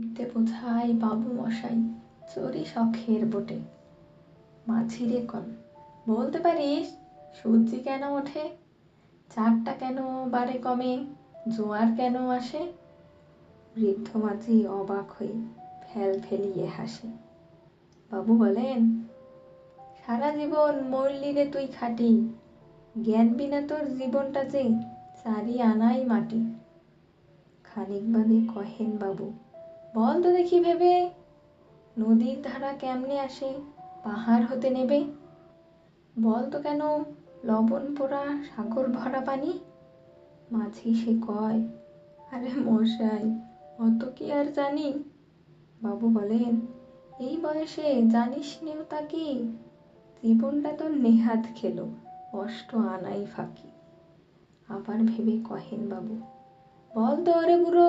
ইতে বোঝাই বাবু মশাই চোরি শখের বটে। মাঝিরে কন বলতে পারিস, সূর্যি কেন ওঠে? চাঁদটা কেন বারে কমে? জোয়ার কেন আসে? বৃদ্ধ মাঝি অবাক হয়ে ফেল ফেলিয়ে হাসে। বাবু বলেন, সারা জীবন মরলি রে তুই খাটি। জ্ঞান বিনা তোর জীবনটা যে চারি আনাই মাটি। খানিক বাদে কহেন বাবু বল তো দেখি ভেবে। নদীর ধারা কেমনে আসে, পাহাড় হতে নেবে? বল তো কেন লবণ পোড়া সাগর ভরা পানি? মাঝি সে কয়, আরে মশাই, অত কি আর জানি? বাবু বলেন, এই বয়সে জানিস নেও তা কি? জীবনটা তো নেহাত খেলো, কষ্ট আনাই ফাঁকি। আবার ভেবে কহেন বাবু, বল তো ওরে বুড়ো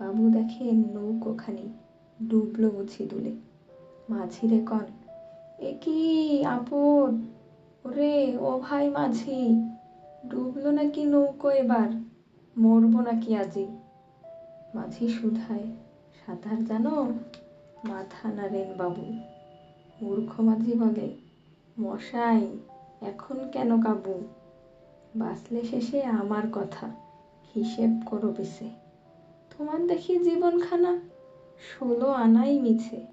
বাবু দেখে নৌকোখানি ডুবলো বুঝি দুলে। মাঝিরে কন, এ কি আপদ ওরে, ও ভাই মাঝি, ডুবলো নাকি নৌকো এবার? মরবো নাকি আজি? মাঝি শুধায় সাঁতার জানো? মাথা নাড়েন বাবু। মূর্খ মাঝি বলে, মশাই, এখন কেন কাবু? বাঁচলে শেষে আমার কথা। হিসেব করো বেশে তোমার দেখি জীবনখানা। ষোলো আনাই মিছে।